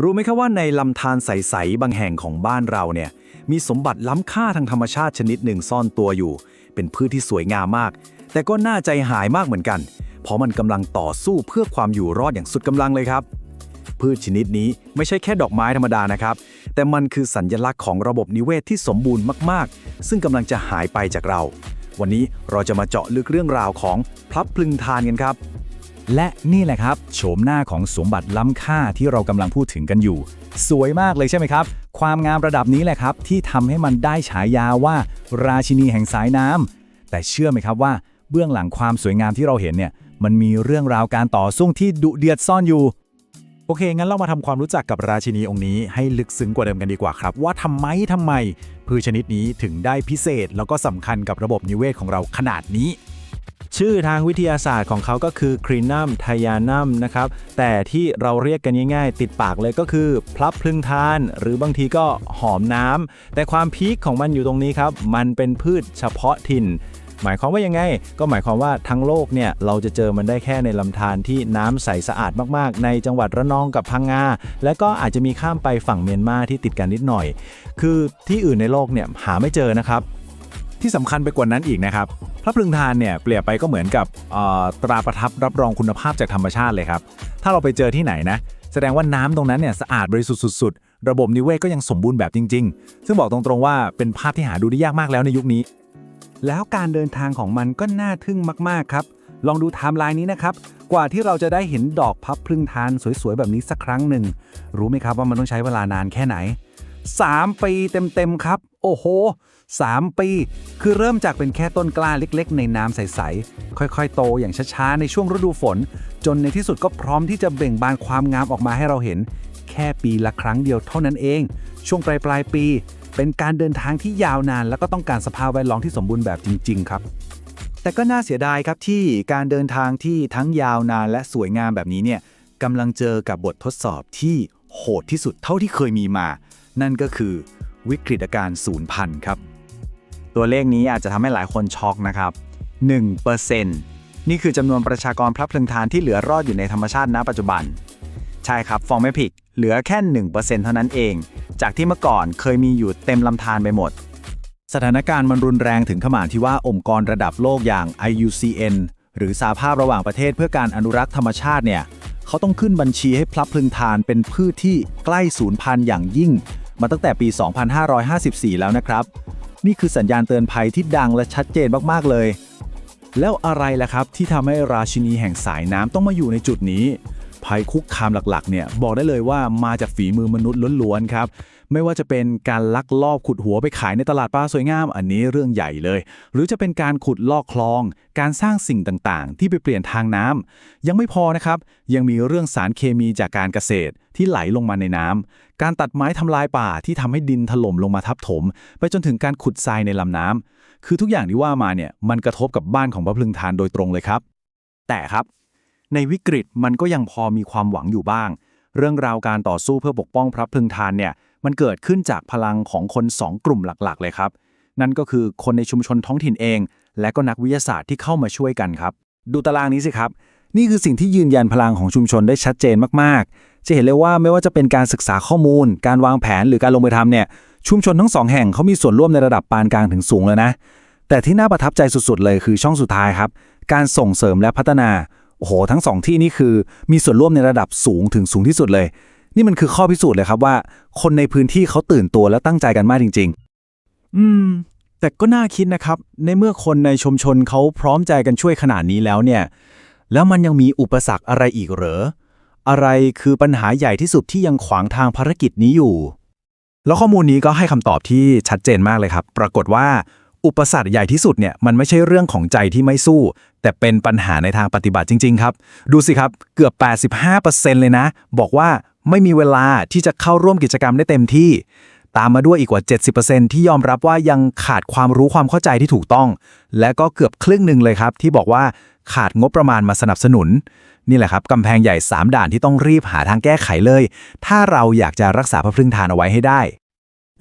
รู้ไหมครับว่าในลำธารใส ๆ บางแห่งของบ้านเราเนี่ย มีสมบัติล้ำค่าทางธรรมชาติชนิดหนึ่งซ่อนตัวอยู่ เป็นพืชที่สวยงามมาก แต่ก็น่าใจหายมากเหมือนกัน เพราะมันกำลังต่อสู้เพื่อความอยู่รอดอย่างสุดกำลังเลยครับ พืชชนิดนี้ไม่ใช่แค่ดอกไม้ธรรมดานะครับ แต่มันคือสัญญลักษณ์ของระบบนิเวศที่สมบูรณ์มาก ๆ ซึ่งกำลังจะหายไปจากเรา วันนี้เราจะมาเจาะลึกเรื่องราวของพลับพลึงทานกันครับ และนี่แหละครับโฉมหน้าของสมบัติล้ำค่าที่เรากำลังพูดถึงกันอยู่ สวยมากเลยใช่ไหมครับ ความงามระดับนี้แหละครับ ที่ทำให้มันได้ฉายาว่า ราชินีแห่งสายน้ำแต่เชื่อไหมครับว่าเบื้องหลังความสวยงามที่เราเห็นเนี่ย มันมีเรื่องราวการต่อสู้ที่ดุเดือดซ่อนอยู่ โอเค งั้นเรามาทำความรู้จักกับราชินีองค์นี้ให้ลึกซึ้งกว่าเดิมกันดีกว่าครับ ว่าทำไมทำไมพืชชนิดนี้ถึงได้พิเศษ แล้วก็สำคัญกับระบบนิเวศของเราขนาดนี้ ชื่อทางวิทยาศาสตร์ของเขาก็คือครีนัมไทยานัมนะครับ แต่ที่เราเรียกกันง่ายๆ ติดปากเลยก็คือ พลับพลึงทาน หรือบางทีก็หอมน้ำ แต่ความพีคของมันอยู่ตรงนี้ครับ มันเป็นพืชเฉพาะถิ่นหมายความว่ายังไง ก็หมายความว่าทั้งโลกเนี่ยเราจะเจอมันได้แค่ในลำธารที่น้ำใสสะอาดมากๆ ในจังหวัดระนองกับพังงา และก็อาจจะมีข้ามไปฝั่งเมียนมาที่ติดกันนิดหน่อย คือที่อื่นในโลกเนี่ยหาไม่เจอนะครับ ที่สำคัญไปกว่านั้นอีกนะครับ พระพึงทานเนี่ยเปรียบไปก็เหมือนกับออตราประทับรับรองคุณภาพจากธรรมชาติเลยครับ ถ้าเราไปเจอที่ไหนนะ แสดงว่าน้ำตรงนั้นเนี่ยสะอาดบริสุทธิ์สุดๆ ระบบนิเวศก็ยังสมบูรณ์แบบจริง ๆ ซึ่งบอกตรงๆว่าเป็นภาพที่หาดูได้ยากมากแล้วในยุคนี้ แล้วการเดินทางของมันก็น่าทึ่งมากๆครับ ลองดูไทม์ไลน์นี้นะครับ กว่าที่เราจะได้เห็นดอกพับพลึงทานสวยๆแบบนี้สักครั้งหนึ่งรู้ไหมครับว่ามันต้องใช้เวลานานแค่ไหน 3 ปีเต็มๆครับ โอ้โห 3 ปี คือเริ่มจากเป็นแค่ต้นกล้าเล็ก ๆ ในน้ำใส ๆ ค่อยๆ โตอย่างช้า ๆ ในช่วงฤดูฝน จนในที่สุดก็พร้อมที่จะเบ่งบานความงามออกมาให้เราเห็น แค่ปีละครั้งเดียวเท่านั้นเอง ช่วงปลายปลายปี เป็นการเดินทางที่ยาวนาน แล้วก็ต้องการสภาพแวดล้อมที่สมบูรณ์แบบจริง ๆ ครับแต่ก็น่าเสียดายครับที่การเดินทางที่ทั้งยาวนานและสวยงามแบบนี้เนี่ยกำลังเจอกับบททดสอบที่โหดที่สุดเท่าที่เคยมีมา นั่นก็คือวิกฤตการณ์ศูนย์พันครับ ตัวเลขนี้อาจจะทำให้หลายคนช็อกนะครับ1%นี่คือจำนวนประชากรพลับเพลิงทานที่เหลือรอดอยู่ในธรรมชาติณปัจจุบัน ใช่ครับฟองไม่ผิด เหลือแค่ 1%เท่านั้นเอง จากที่เมื่อก่อนเคยมีอยู่เต็มลำธารไปหมด สถานการณ์มันรุนแรงถึงขนาดที่ว่าองค์กรระดับโลกอย่าง IUCN หรือสาภาพระหว่างประเทศเพื่อการอนุรักษ์ธรรมชาติเนี่ยเขาต้องขึ้นบัญชีให้พลับพลึงทานเป็นพืชที่ใกล้สูญพันธุ์อย่างยิ่ง มาตั้งแต่ปี 2554 แล้วนะครับ นี่คือสัญญาณเตือนภัยที่ดังและชัดเจนมากๆเลย แล้วอะไรล่ะครับที่ทำให้ราชินีแห่งสายน้ำต้องมาอยู่ในจุดนี้ภัยคุกคามหลักๆ เนี่ยบอกได้เลยว่ามาจากฝีมือมนุษย์ล้วนๆ ครับ ไม่ว่าจะเป็นการลักลอบขุดหัวไปขายในตลาดปลาสวยงาม อันนี้เรื่องใหญ่เลย หรือจะเป็นการขุดลอกคลอง การสร้างสิ่งต่างๆ ที่ไปเปลี่ยนทางน้ำยังไม่พอนะครับ ยังมีเรื่องสารเคมีจากการเกษตรที่ไหลลงมาในน้ำการตัดไม้ทำลายป่าที่ทำให้ดินถล่มลงมาทับถม ไปจนถึงการขุดทรายในลำน้ำคือทุกอย่างที่ว่ามาเนี่ยมันกระทบกับบ้านของพระพลึงทานโดยตรงเลยครับ แต่ครับ ในวิกฤตมันก็ยังพอมีความหวังอยู่บ้าง เรื่องราวการต่อสู้เพื่อปกป้องพระพลึงทานเนี่ย มันเกิดขึ้นจากพลังของคนสองกลุ่มหลักๆ เลยครับ นั่นก็คือคนในชุมชนท้องถิ่นเอง และก็นักวิทยาศาสตร์ที่เข้ามาช่วยกันครับ ดูตารางนี้สิครับ นี่คือสิ่งที่ยืนยันพลังของชุมชนได้ชัดเจนมากๆ จะเห็นเลยว่าไม่ว่าจะเป็นการศึกษาข้อมูล การวางแผนหรือการลงมือทำเนี่ยชุมชนทั้งสองแห่งเขามีส่วนร่วมในระดับปานกลางถึงสูงเลยนะ แต่ที่น่าประทับใจสุดๆ เลยคือช่องสุดท้ายครับ การส่งเสริมและพัฒนา โอ้โห ทั้งสองที่นี่คือมีส่วนร่วมในระดับสูงถึงสูงที่สุดเลย นี่มันคือข้อพิสูจน์เลยครับว่า คนในพื้นที่เขาตื่นตัวและตั้งใจกันมากจริงอืม แต่ก็น่าคิดนะครับ ในเมื่อคนในชุมชนเขาพร้อมใจกันช่วยขนาดนี้แล้วเนี่ย แล้วมันยังมีอุปสรรคอะไรอีกเหรอ อะไรคือปัญหาใหญ่ที่สุดที่ยังขวางทางภารกิจนี้อยู่ แล้วข้อมูลนี้ก็ให้คำตอบที่ชัดเจนมากเลยครับ ปรากฏว่าอุปสรรคใหญ่ที่สุดเนี่ยมันไม่ใช่เรื่องของใจที่ไม่สู้ แต่เป็นปัญหาในทางปฏิบัติจริง ๆ ครับ ดูสิครับเกือบ 85%เลยนะ บอกว่า ไม่มีเวลาที่จะเข้าร่วมกิจกรรมได้เต็มที่ ตามมาด้วยอีกกว่า 70%ที่ยอมรับว่ายังขาดความรู้ความเข้าใจที่ถูกต้อง และก็เกือบครึ่งหนึ่งเลยครับ ที่บอกว่าขาดงบประมาณมาสนับสนุน นี่แหละครับกำแพงใหญ่ 3 ด่านที่ต้องรีบหาทางแก้ไขเลย ถ้าเราอยากจะรักษาพระพรึงทานเอาไว้ให้ได้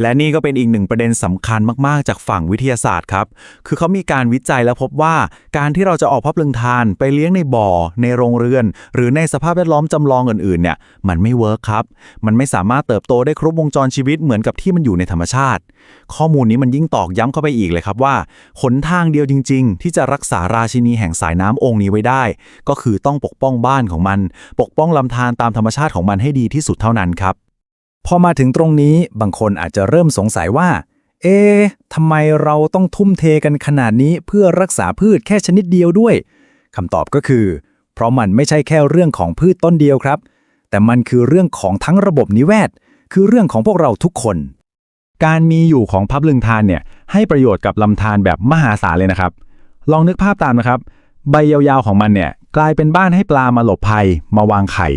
และนี่ก็เป็นอีกหนึ่งประเด็นสำคัญมากๆ จากฝั่งวิทยาศาสตร์ครับ คือเขามีการวิจัยแล้วพบว่าการที่เราจะออกพาะพลึงทานไปเลี้ยงในบ่อ ในโรงเรือน หรือในสภาพแวดล้อมจำลองอื่นๆเนี่ยมันไม่เวิร์คครับ มันไม่สามารถเติบโตได้ครบวงจรชีวิตเหมือนกับที่มันอยู่ในธรรมชาติ ข้อมูลนี้มันยิ่งตอกย้ำเข้าไปอีกเลยครับว่าหนทางเดียวจริง ๆ ที่จะรักษาราชินีแห่งสายน้ำองค์นี้ไว้ได้ ก็คือต้องปกป้องบ้านของมัน ปกป้องลำธารตามธรรมชาติของมันให้ดีที่สุดเท่านั้นครับ พอมาถึงตรงนี้บางคนอาจจะเริ่มสงสัยว่า เอ๊ะทำไมเราต้องทุ่มเทกันขนาดนี้เพื่อรักษาพืชแค่ชนิดเดียวด้วยคำตอบก็คือ เพราะมันไม่ใช่แค่เรื่องของพืชต้นเดียวครับ แต่มันคือเรื่องของทั้งระบบนิเวศ คือเรื่องของพวกเราทุกคน การมีอยู่ของพับลึงทานเนี่ยให้ประโยชน์กับลำธารแบบมหาศาลเลยนะครับ ลองนึกภาพตามนะครับ ใบยาวๆของมันเนี่ยกลายเป็นบ้านให้ปลามาหลบภัย มาวางไข่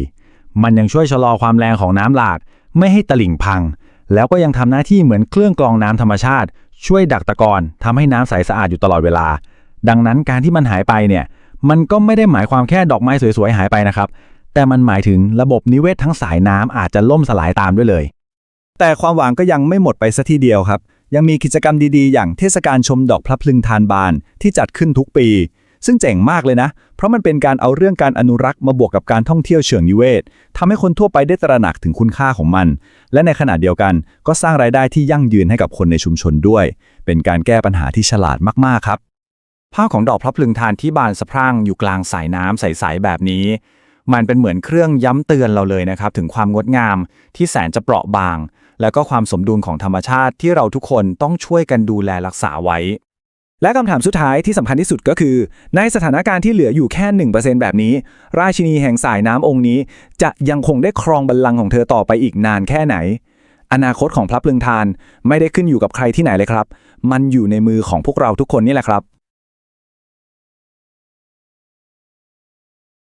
มันยังช่วยชะลอความแรงของน้ำหลาก ไม่ให้ตลิ่งพัง แล้วก็ยังทำหน้าที่เหมือนเครื่องกรองน้ำธรรมชาติ ช่วยดักตะกอนทำให้น้ำใสสะอาดอยู่ตลอดเวลา ดังนั้นการที่มันหายไปเนี่ยมันก็ไม่ได้หมายความแค่ดอกไม้สวยๆหายไปนะครับ แต่มันหมายถึงระบบนิเวศทั้งสายน้ำอาจจะล่มสลายตามด้วยเลย แต่ความหวังก็ยังไม่หมดไปซะทีเดียวครับ ยังมีกิจกรรมดีๆ อย่างเทศกาลชมดอกพลับพลึงทานบานที่จัดขึ้นทุกปี ซึ่งเจ๋งมากเลยนะ เพราะมันเป็นการเอาเรื่องการอนุรักษ์มาบวกกับการท่องเที่ยวเชิงนิเวศทำให้คนทั่วไปได้ตระหนักถึงคุณค่าของมัน และในขณะเดียวกันก็สร้างรายได้ที่ยั่งยืนให้กับคนในชุมชนด้วย เป็นการแก้ปัญหาที่ฉลาดมากๆครับ ภาพของดอกพลับพลึงทานที่บานสะพรั่งอยู่กลางสายน้ำใสๆแบบนี้ มันเป็นเหมือนเครื่องย้ำเตือนเราเลยนะครับถึงความงดงามที่แสนจะเปราะบาง แล้วก็ความสมดุลของธรรมชาติที่เราทุกคนต้องช่วยกันดูแลรักษาไว้ และคำถามสุดท้ายที่สำคัญที่สุดก็คือ ในสถานการณ์ที่เหลืออยู่แค่ 1%แบบนี้ ราชินีแห่งสายน้ำองค์นี้ จะยังคงได้ครองบัลลังก์ของเธอต่อไปอีกนานแค่ไหน อนาคตของพระพลึงทานไม่ได้ขึ้นอยู่กับใครที่ไหนเลยครับ มันอยู่ในมือของพวกเราทุกคนนี่แหละครับ